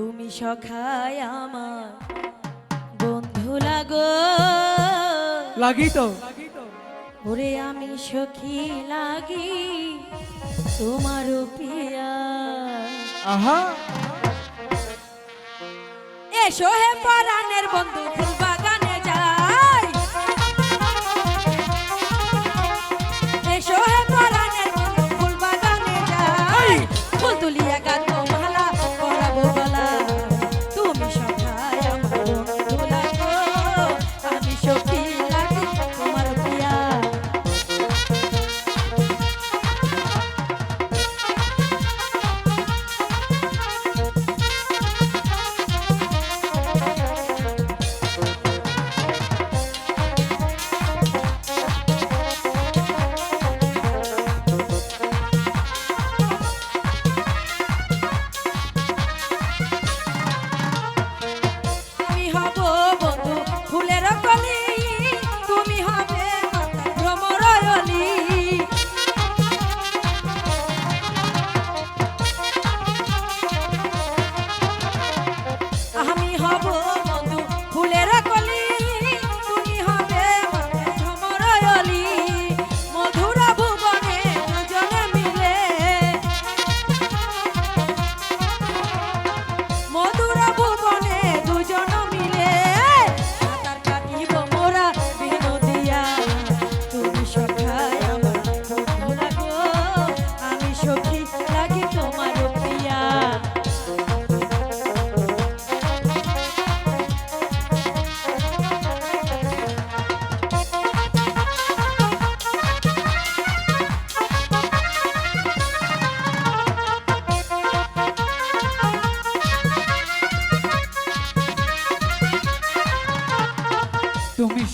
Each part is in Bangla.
তুমি সখায় আমার বন্ধু লাগো। লাগি তো ওরে আমি সখী লাগি তোমার আহা। এসো হে পরানের বন্ধু 好多。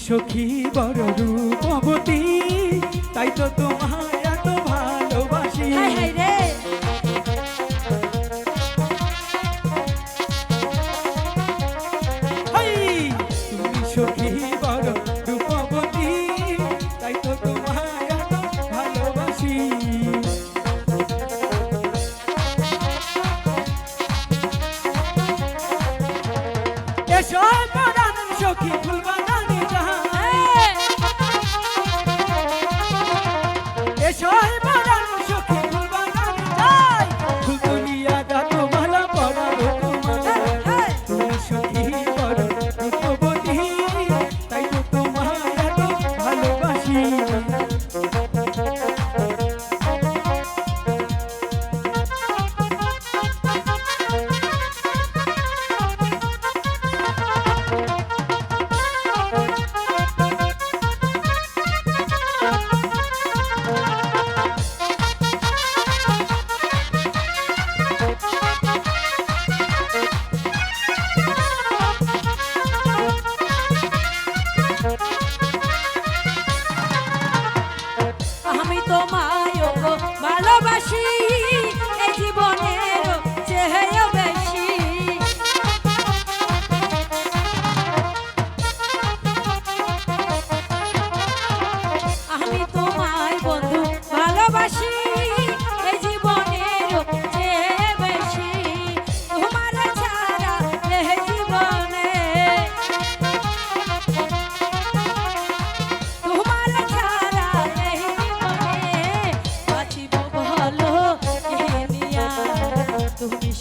সখী বড় রূপবতী তাই তো তোমায় এত ভালোবাসি। তুমি সখী বড় রূপবতী তাই তো তোমায় এত ভালোবাসি। সখী ফুলবাগান।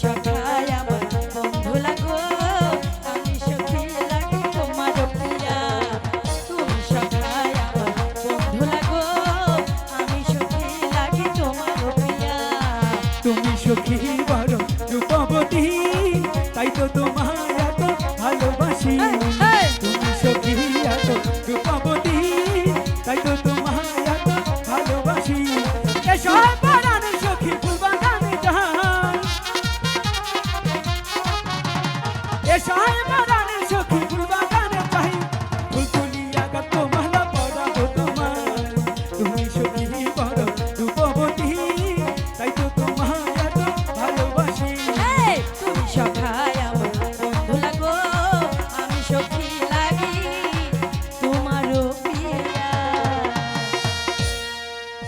extra time.